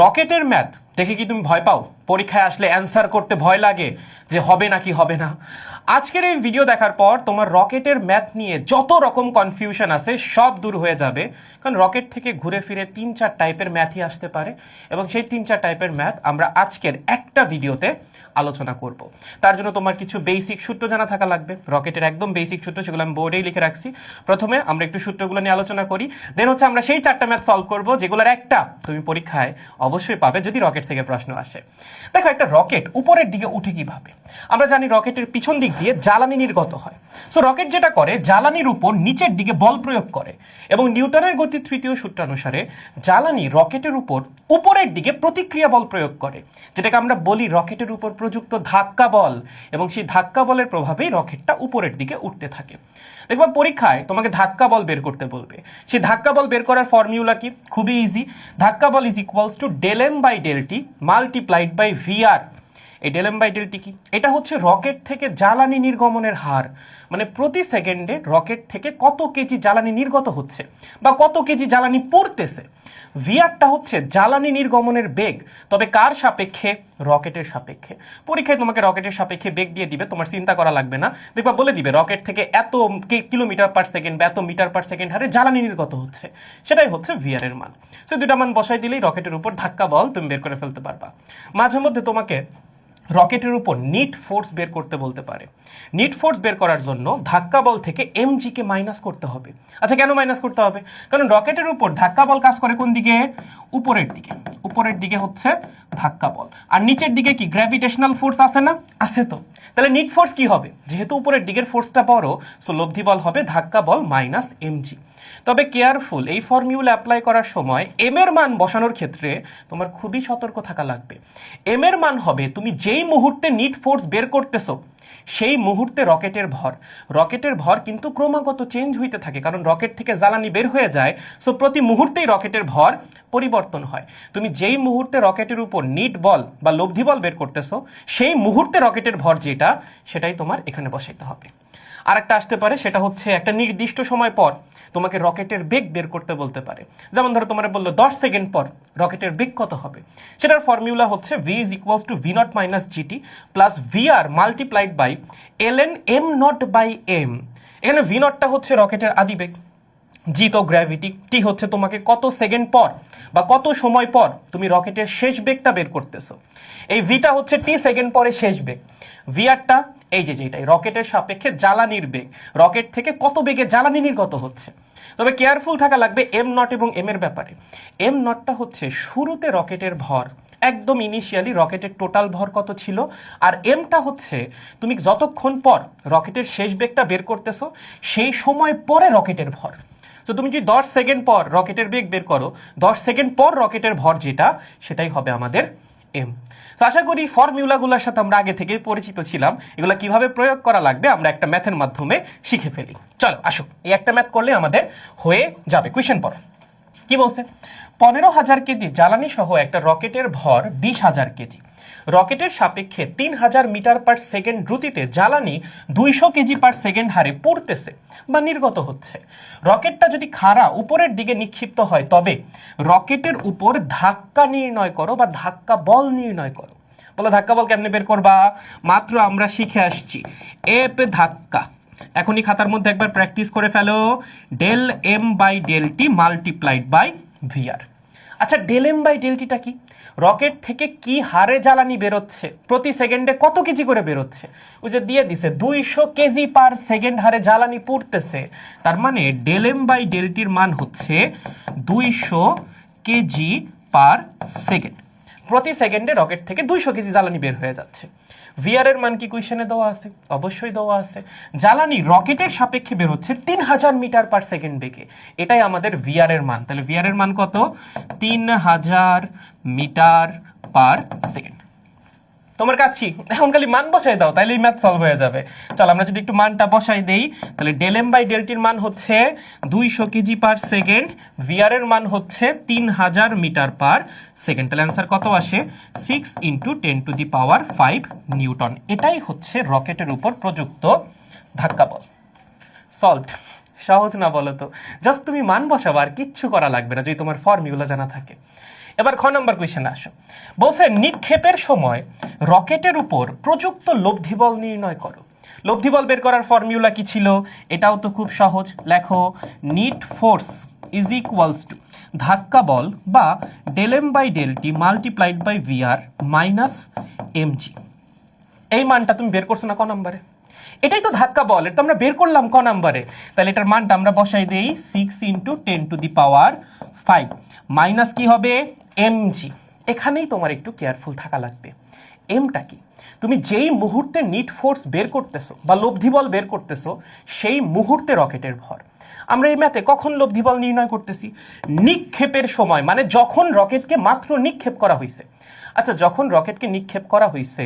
রকেটের ম্যাথ, দেখে কি তুমি ভয় পাও? পরীক্ষায় আসলে অ্যান্সার করতে ভয় লাগে যে হবে নাকি হবে না। আজকের এই ভিডিও দেখার পর তোমার রকেটের ম্যাথ নিয়ে যত রকম কনফিউশন আছে, সব দূর হয়ে যাবে। কারণ রকেট থেকে ঘুরে ফিরে তিন চার টাইপের ম্যাথই আসতে পারে। এবং সেই তিন চার টাইপের ম্যাথ আমরা আজকের একটা ভিডিওতে আলোচনা করব। তার জন্য তোমার কিছু বেসিক সূত্র জানা থাকা লাগবে। রকেটের একদম বেসিক সূত্র, সেগুলো আমি বোর্ডেই লিখে রাখছি। প্রথমে আমরা একটু সূত্রগুলো নিয়ে আলোচনা করি। দেন হচ্ছে আমরা সেই চারটা ম্যাথ সলভ করব, যেগুলোর একটা তুমি পরীক্ষায় অবশ্যই পাবে যদি রকেট থেকে প্রশ্ন আসে। দেখো, একটা রকেট উপরের দিকে উঠে কীভাবে? আমরা জানি রকেটের পিছন দিক দিয়ে জ্বালানি নির্গত হয়। সো রকেট যেটা করে, জ্বালানির উপর নিচের দিকে বল প্রয়োগ করে এবং নিউটনের গতির তৃতীয় সূত্রানুসারে জ্বালানি রকেটের উপর উপরের দিকে প্রতিক্রিয়া বল প্রয়োগ করে। যেটাকে আমরা বলি রকেটের উপর প্রযুক্ত ধাক্কা বল এবং সেই ধাক্কা বলের প্রভাবেই রকেটটা উপরের দিকে উঠতে থাকে। দেখবা পরীক্ষায় তোমাকে ধাক্কা বল বের করতে বলবে। সেই ধাক্কা বল বের করার ফর্মুলা কি? খুবই ইজি ধাক্কা বল is equals to del M by del T multiplied by VR এই ডেলেম বাই ডেলটি কি? এটা হচ্ছে রকেট থেকে জ্বালানি নির্গমনের হার। মানে প্রতি সেকেন্ডে রকেট থেকে কত কেজি জ্বালানি নির্গত হচ্ছে বা কত কেজি জ্বালানি পড়তেছে? ভিআরটা হচ্ছে জ্বালানি নির্গমনের বেগ। তবে কার সাপেক্ষে? রকেটের সাপেক্ষে। পরীক্ষায় তোমাকে রকেটের সাপেক্ষে বেগ দিয়ে দিবে, তোমার চিন্তা করা লাগবে না। দেখবা বলে দিবে রকেট থেকে এত কিলোমিটার পার সেকেন্ড বা এত মিটার পার সেকেন্ড হারে জ্বালানি নির্গত হচ্ছে। সেটাই হচ্ছে ভিআর এর মান। সো দুটা মান বসাই দিলেই রকেটের উপর ধাক্কা বল, তুমি বের করে ফেলতে পারবা। মাঝে মধ্যে তোমাকে রকেটের উপর নিট ফোর্স বের করতে বলতে পারে। নিট ফোর্স বের করার জন্য ধাক্কা বল থেকে এমজি কে মাইনাস করতে হবে। আচ্ছা কেন মাইনাস করতে হবে? কারণ রকেটের উপর ধাক্কা বল কাজ করে কোন দিকে? উপরের দিকে। উপরের দিকে হচ্ছে ধাক্কা বল। আর নিচের দিকে কি গ্র্যাভিটেশনাল ফোর্স আছে না? আছে তো। তাহলে নিট ফোর্স কি হবে? যেহেতু উপরের দিকের ফোর্সটা বড় সো লব্ধি বল হবে ধাক্কা বল মাইনাস এমজি তবে কেয়ারফুল এই ফর্মুলা অ্যাপ্লাই করার সময় এম এর মান বসানোর ক্ষেত্রে তোমার খুবই সতর্ক থাকা লাগবে। এম এর মান হবে, তুমি যেই মুহূর্তে নিট ফোর্স বের করতেছো, সেই মুহূর্তে রকেটের ভর। রকেটের ভর কিন্তু ক্রমাগত চেঞ্জ হইতে থাকে, কারণ রকেট থেকে জ্বালানি বের হয়ে যায় সো প্রতি মুহূর্তেই রকেটের ভর পরিবর্তন হয়। তুমি যেই মুহূর্তে রকেটের উপর নিট বল বা লব্ধি বল বের করতেছো, সেই মুহূর্তে রকেটের ভর যেটা, সেটাই তোমার এখানে বসাইতে হবে। আরেকটা আসতে পারে, সেটা হচ্ছে একটা নির্দিষ্ট সময় পর। তোমাকে রকেটের বেগ বের করতে বলতে পারে। যেমন ধরো তোমার বলল, দশ সেকেন্ড পর রকেটের বেগ কত হবে? সেটার ফর্মুলা হচ্ছে V is equals to V nought minus GT plus V R multiplied by L N M nought by M এখানে ভি নটটা হচ্ছে রকেটের আদি বেগ। জি তো গ্র্যাভিটি টি হচ্ছে তোমাকে কত সেকেন্ড পর বা কত সময় পর তুমি রকেটের শেষ বেগটা বের করতেছো? এই ভিটা হচ্ছে টি সেকেন্ড পরে শেষ বেগ। ভিআরটা এই যে যেটাই, রকেটের সাপেক্ষে জ্বালানির বেগ। রকেট থেকে কত বেগে জ্বালানি নির্গত হচ্ছে? তবে কেয়ারফুল থাকা লাগবে এম নট এবং এম এর ব্যাপারে। এম নটটা হচ্ছে শুরুতে রকেটের ভর। একদম ইনিশিয়ালি রকেটের টোটাল ভর কত ছিল? আর এমটা হচ্ছে, তুমি যতক্ষণ পর রকেটের শেষ বেগটা বের করতেছো, সেই সময় পরে রকেটের ভর। তো তুমি যদি দশ সেকেন্ড পর রকেটের বেগ বের করো, দশ সেকেন্ড পর রকেটের ভর যেটা, সেটাই হবে আমাদের এম তো আশা করি ফর্মুলাগুলোর সাথে আমরা আগে থেকেই পরিচিত ছিলাম। এগুলো কীভাবে প্রয়োগ করা লাগবে, আমরা একটা ম্যাথের মাধ্যমে শিখে ফেলি। চলো, আসো। এই একটা ম্যাথ করলে আমাদের হয়ে যাবে। কোয়েশ্চেন পড়ো। কি বলছে? পনেরো হাজার কেজি জ্বালানি সহ একটা রকেটের ভর বিশ হাজার কেজি। রকেটের সাপেক্ষে তিন হাজার মিটার পার সেকেন্ড দ্রুতিতে জ্বালানি দুইশো কেজি পার সেকেন্ড হারে পড়তেছে বা নির্গত হচ্ছে। রকেটটা যদি খাড়া উপরের দিকে নিক্ষিপ্ত হয়, তবে রকেটের উপর ধাক্কা নির্ণয় করো বা ধাক্কা বল নির্ণয় করো। বলো, ধাক্কা বল কেমনে বের করবা? মাত্র আমরা শিখে আসছি। এপ ধাক্কা। এখনই খাতার মধ্যে একবার প্র্যাকটিস করে ফেলো। Del M by del T multiplied by VR আচ্ছা ডেল এম বাই ডেল টিটা কি? রকেট থেকে কি হারে জ্বালানি বেরোচ্ছে? প্রতি সেকেন্ডে কত কেজি করে বেরোচ্ছে? ওই যে দিয়ে দিছে, দুইশো কেজি পার সেকেন্ড হারে জ্বালানি পড়তেছে। তার মানে ডেল এম বাই ডেলটির মান হচ্ছে দুইশো কেজি পার সেকেন্ড প্রতি সেকেন্ডে রকেট থেকে দুইশো কেজি জ্বালানি বের হয়ে যাচ্ছে। ভিআর এর মান কি কুইশনে দেওয়া আছে? অবশ্যই দেওয়া আছে। জ্বালানি রকেটের সাপেক্ষে বের হচ্ছে তিন হাজার মিটার পার সেকেন্ড বেগে। এটাই আমাদের ভিআর এর মান। তাহলে ভিআর এর মান কত? তিন হাজার মিটার পার সেকেন্ড। তোমার কাছি এখন খালি মান বসাই দাও তাহলে এই ম্যাথ সলভ হয়ে যাবে। চল, আমরা যদি একটু মানটা বসাই দেই, তাহলে ডেল এম বাই ডেলটির মান হচ্ছে দুইশো কেজি পার সেকেন্ড ভিআর এর মান হচ্ছে তিন হাজার মিটার পার সেকেন্ড তাহলে অ্যান্সার কত আসে? Six into ten to the power five newton এটাই হচ্ছে রকেটের উপর প্রযুক্ত ধাক্কা বল। সলভড সহজ না বলো তো। জাস্ট তুমি মান বসাবো আর কিচ্ছু করা লাগবে না, যদি তোমার ফর্মুলা জানা থাকে। এবার খ নম্বর কোয়েশ্চেন আসো। বলছে, নিক্ষেপের সময় রকেটের উপর প্রযুক্ত লব্ধি বল নির্ণয় করো। লব্ধি বল বের করার ফর্মুলা কি ছিল? এটাও তো খুব সহজ। লেখো net force is equals to ধাক্কা বল বা del M by del T multiplied by VR minus MG এই মানটা তুমি বের করছ না ক নম্বরে? এটাই তো ধাক্কা বল, এটা আমরা বের করলাম ক নম্বরে। তাহলে এটার মানটা আমরা বসাই দেই six into ten to the power five minus কি হবে? এমজি এখানেই তোমার একটু কেয়ারফুল থাকা লাগবে। এমটা কি? তুমি যেই মুহূর্তে নিট ফোর্স বের করতেছো বা লব্ধি বল বের করতেছো, সেই মুহূর্তে রকেটের ভর। আমরা এই ম্যাথে কখন লব্ধি বল নির্ণয় করতেছি? নিক্ষেপের সময় মানে যখন রকেটকে মাত্র নিক্ষেপ করা হয়েছে আচ্ছা যখন রকেটকে নিক্ষেপ করা হয়েছে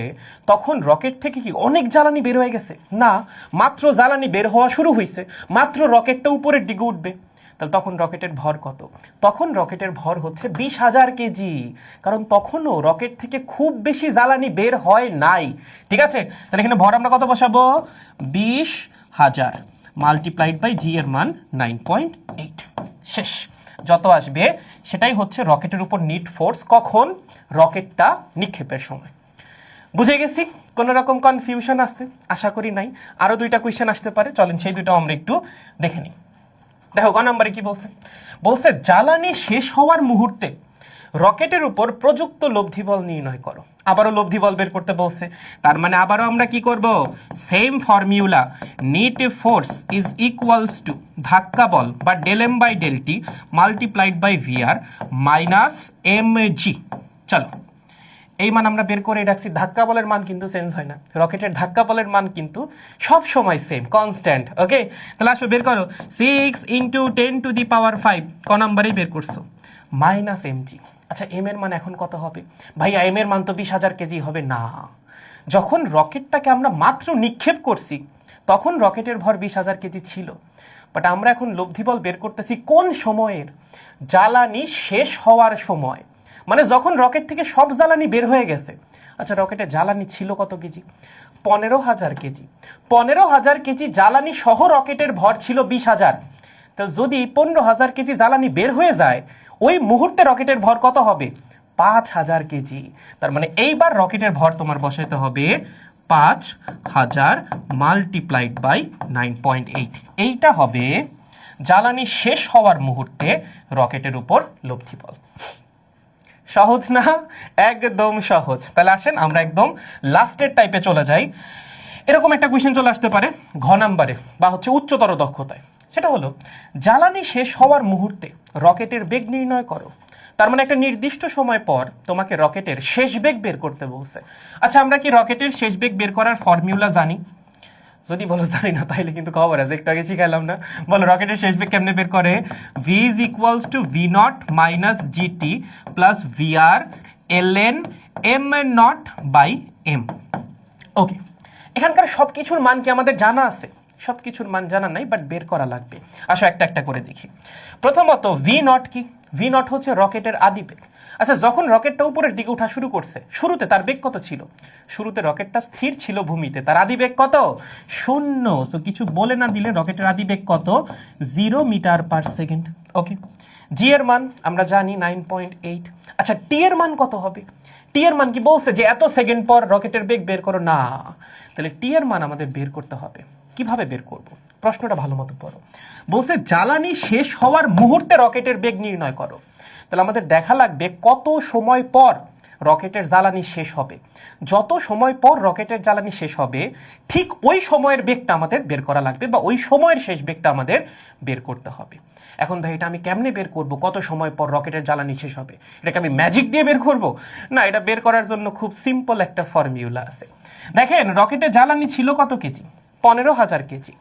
তখন রকেট থেকে কি অনেক জ্বালানি বের হয়ে গেছে? না, মাত্র জ্বালানি বের হওয়া শুরু হয়েছে মাত্র রকেটটা উপরের দিকে উঠবে। তাহলে তখন রকেটের ভর কত? তখন রকেটের ভর হচ্ছে বিশ হাজার কেজি। কারণ তখনও রকেট থেকে খুব বেশি জ্বালানি বের হয় নাই। ঠিক আছে? তাহলে এখানে ভর আমরা কত বসাবো? বিশ হাজার। মাল্টিপ্লাইড বাই জি এর মান নাইন পয়েন্ট এইট শেষ। যত আসবে, সেটাই হচ্ছে রকেটের উপর নিট ফোর্স কখন? রকেটটা নিক্ষেপের সময়। বুঝে গেছি? কোনো রকম কনফিউশন আসতে? আশা করি নাই। আরও দুইটা কোয়েশ্চেন আসতে পারে। চলেন সেই দুটো আমরা একটু দেখে নিই। দেখো ক নম্বরে কি বলছে? বলছে, জ্বালানি শেষ হওয়ার মুহূর্তে রকেটের উপর প্রযুক্ত লব্ধি বল নির্ণয় করো। আবারও লব্ধি বল বের করতে বলছে। তার মানে আবারও আমরা কি করব? Same formula net force is equals to ধাক্কা বল বা del M by del T multiplied by VR minus M G চলো এই মান আমরা বের করে রাখছি, ধাক্কা বলের মান কিন্তু চেঞ্জ হয় না। রকেটের ধাক্কা বলের মান কিন্তু সব সময় সেম কনস্ট্যান্ট ওকে তাহলে আসো, বের করো। Six into ten to the power five ক নম্বরেই বের করছ। মাইনাস এমজি আচ্ছা এম এর মান এখন কত হবে? ভাইয়া এম এর মান তো বিশ হাজার কেজি হবে না। যখন রকেটটাকে আমরা মাত্র নিক্ষেপ করছি, তখন রকেটের ভর বিশ হাজার কেজি ছিল। বাট আমরা এখন লব্ধি বল বের করতেছি কোন সময়ের? জ্বালানি শেষ হওয়ার সময়। মানে যখন রকেট থেকে সব জ্বালানি বের হয়ে গেছে আচ্ছা রকেটে জ্বালানি ছিল কত কেজি? পনেরো হাজার কেজি। পনেরো হাজার কেজি জ্বালানি সহ রকেটের ভর ছিল বিশ হাজার। তাহলে যদি পনেরো হাজার কেজি জ্বালানি বের হয়ে যায়, ওই মুহূর্তে রকেটের ভর কত হবে? পাঁচ হাজার কেজি। তার মানে এইবার রকেটের ভর তোমার বসাইতে হবে পাঁচ হাজার multiplied by nine point eight এইটা হবে জ্বালানি শেষ হওয়ার মুহূর্তে রকেটের উপর লব্ধি বল। সহজ না? একদম সহজ। তাহলে আসেন, আমরা একদম লাস্টের টাইপে চলে যাই। এরকম একটা কোয়েশ্চেন চলে আসতে পারে ঘ নাম্বারে, বা হচ্ছে উচ্চতর দক্ষতায়। সেটা হলো, জ্বালানি শেষ হওয়ার মুহূর্তে রকেটের বেগ নির্ণয় করো। তার মানে একটা নির্দিষ্ট সময় পর তোমাকে রকেটের শেষ বেগ বের করতে বলছে। আচ্ছা আমরা কি রকেটের শেষ বেগ বের করার ফর্মুলা জানি? যদি বলো জানি না, তাইলে কিন্তু খবর আছে, একটু আগে শিখাইলাম না। বলো, রকেটের শেষ বেগ কেমনে বের করে? V is equals to V nought minus GT plus V R L N M nought by M okay এখানকার সব কিছুর মান কি আমাদের জানা আছে? সব কিছুর মান জানা নাই বাট বের করা লাগবে। আসো একটা একটা করে দেখি। প্রথমত ভি নট কি? ভি নট হচ্ছে রকেটের আদি বেগ। আচ্ছা যখন রকেটটা উপরের দিকে ওঠা শুরু করছে, শুরুতে তার বেগ কত ছিল? শুরুতে রকেটটা স্থির ছিল ভূমিতে। তার আদি বেগ কত? শূন্য। সো কিছু বলে না দিলে রকেটের আদি বেগ কত? Zero metre per second. Okay G এর মান আমরা জানি নাইন পয়েন্ট এইট। আচ্ছা টি এর মান কত হবে? টি এর মান কি বলছে যে এত সেকেন্ড পর রকেটের বেগ বের করো? না। তাহলে টি এর মান আমাদের বের করতে হবে। কীভাবে বের করব? প্রশ্নটা ভালো মতো পড়ো। বলছে, জ্বালানি শেষ হওয়ার মুহূর্তে রকেটের বেগ নির্ণয় করো। তাহলে আমাদের দেখা লাগবে কত সময় পর রকেটের জ্বালানি শেষ হবে। যত সময় পর রকেটের জ্বালানি শেষ হবে, ঠিক ওই সময়ের বেগটা আমাদের বের করা লাগবে বা ওই সময়ের শেষ বেগটা আমাদের বের করতে হবে। এখন ভাই, এটা আমি কেমনে বের করব? কত সময় পর রকেটের জ্বালানি শেষ হবে? এটাকে আমি ম্যাজিক দিয়ে বের করব? না, এটা বের করার জন্য খুব সিম্পল একটা ফর্মুলা আছে। দেখেন রকেটের জ্বালানি ছিল কত কেজি? পনেরো হাজার কেজি।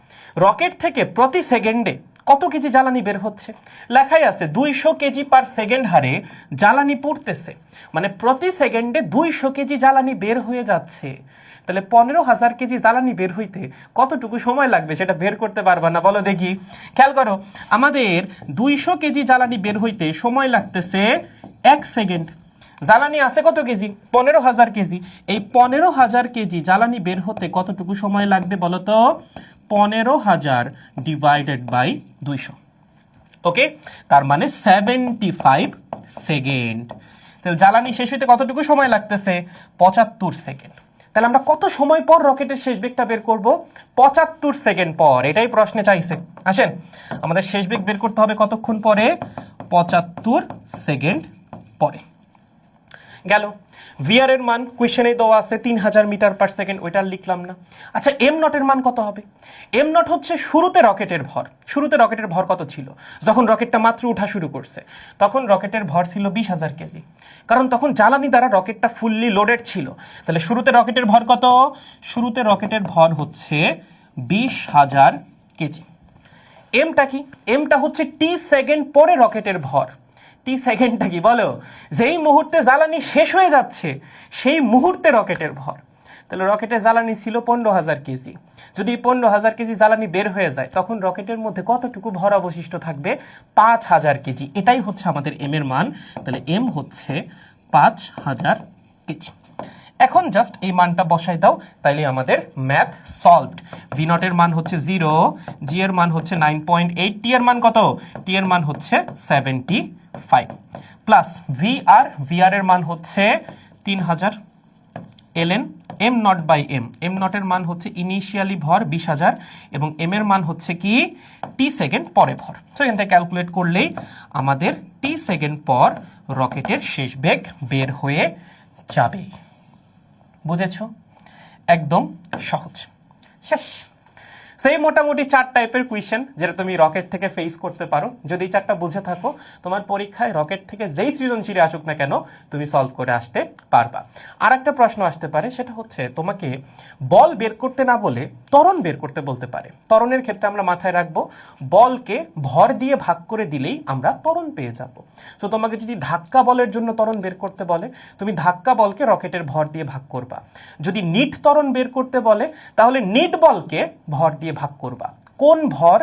রকেট থেকে প্রতি সেকেন্ডে কত কেজি জ্বালানি বের হচ্ছে? লেখাই আছে দুইশো কেজি পার সেকেন্ড হারে জ্বালানি পড়তেছে। মানে প্রতি সেকেন্ডে দুইশো কেজি জ্বালানি বের হয়ে যাচ্ছে। তাহলে পনেরো হাজার কেজি জ্বালানি বের হইতে কতটুকু সময় লাগবে সেটা বের করতে পারবা না? বলো দেখি। খেয়াল করো, আমাদের দুইশো কেজি জ্বালানি বের হইতে সময় লাগতেছে এক সেকেন্ড। জ্বালানি আছে কত কেজি? পনেরো হাজার কেজি। এই পনেরো হাজার কেজি জ্বালানি বের হতে কতটুকু সময় লাগবে বলো তো? পনেরো হাজার ডিভাইডেড বাই দুইশো। ওকে তার মানে সেভেন্টি ফাইভ সেকেন্ড তাহলে জ্বালানি শেষ হইতে কতটুকু সময় লাগতেছে? পঁচাত্তর সেকেন্ড তাহলে আমরা কত সময় পর রকেটের শেষ বেগটা বের করব? পঁচাত্তর সেকেন্ড পর। এটাই প্রশ্নে চাইছে। আসেন, আমাদের শেষ বেগ বের করতে হবে কতক্ষণ পরে? পঁচাত্তর সেকেন্ড পরে। গেল। ভিআর এর মান কোয়েশনে দেওয়া আছে তিন হাজার মিটার পার সেকেন্ড ওইটা লিখলাম না। আচ্ছা এম নটের মান কত হবে? এম নট হচ্ছে শুরুতে রকেটের ভর। শুরুতে রকেটের ভর কত ছিল? যখন রকেটটা মাত্র উঠা শুরু করছে, তখন রকেটের ভর ছিল বিশ হাজার কেজি। কারণ তখন জ্বালানি দ্বারা রকেটটা ফুললি লোডেড ছিল। তাহলে শুরুতে রকেটের ভর কত? শুরুতে রকেটের ভর হচ্ছে বিশ হাজার কেজি। এমটা কি? এমটা হচ্ছে টি সেকেন্ড পরে রকেটের ভর। টি সেকেন্ডটা কি বলো? যেই মুহূর্তে জ্বালানি শেষ হয়ে যাচ্ছে, সেই মুহূর্তে রকেটের ভর। তাহলে রকেটের জ্বালানি ছিল পনেরো হাজার কেজি। যদি পনেরো হাজার কেজি জ্বালানি বের হয়ে যায়, তখন রকেটের মধ্যে কতটুকু ভর অবশিষ্ট থাকবে? পাঁচ হাজার কেজি। এটাই হচ্ছে আমাদের এম এর মান। তাহলে এম হচ্ছে পাঁচ হাজার কেজি। এখন জাস্ট এই মানটা বসাই দাও, তাইলে আমাদের ম্যাথ সলভড ভি নটের মান হচ্ছে জিরো জি এর মান হচ্ছে নাইন পয়েন্ট এইট টি এর মান কত? টি এর মান হচ্ছে seventy five plus V R V R এর মান হচ্ছে তিন হাজার LN M nought by M M নটের মান হচ্ছে ইনিশিয়ালি ভর বিশ হাজার এবং এম এর মান হচ্ছে কি? টি সেকেন্ড পরে ভর। তো এখান থেকে ক্যালকুলেট করলেই আমাদের টি সেকেন্ড পর রকেটের শেষ বেগ বের হয়ে যাবে। বুঝেছ? একদম সহজ। শেষ। সেই মোটামুটি চার টাইপের কুইশন যেটা তুমি রকেট থেকে ফেস করতে পারো। যদি এই চারটা বুঝে থাকো, তোমার পরীক্ষায় রকেট থেকে যেই সৃজনশীলে আসুক না কেন, তুমি সলভ করে আসতে পারবা। আর একটা প্রশ্ন আসতে পারে, সেটা হচ্ছে তোমাকে বল বের করতে না বলে ত্বরণ বের করতে বলতে পারে। ত্বরণের ক্ষেত্রে আমরা মাথায় রাখব, বলকে ভর দিয়ে ভাগ করে দিলেই আমরা তরণ পেয়ে যাব। তো তোমাকে যদি ধাক্কা বলের জন্য ত্বরণ বের করতে বলে, তুমি ধাক্কা বলকে রকেটের ভর দিয়ে ভাগ করবা। যদি নিট ত্বরণ বের করতে বলে, তাহলে নিট বলকে ভর দিয়ে ভাগ করবা। কোন ভর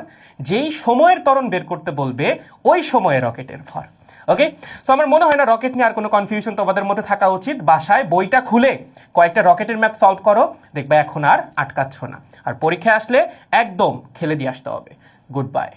যেই সময়ের ত্বরণ বের করতে বলবে, ওই সময়ে রকেটের ভর। ওকে সো আমার মনে হয় না রকেট নিয়ে আর কোনো কনফিউশন তোমাদের মধ্যে থাকা উচিত। বাসায় বইটা খুলে কয়েকটা রকেটের ম্যাথ সলভ করো, দেখবে এখন আর আটকাচ্ছ না। আর পরীক্ষায় আসলে একদম খেলে দিয়ে আসতে হবে। Good bye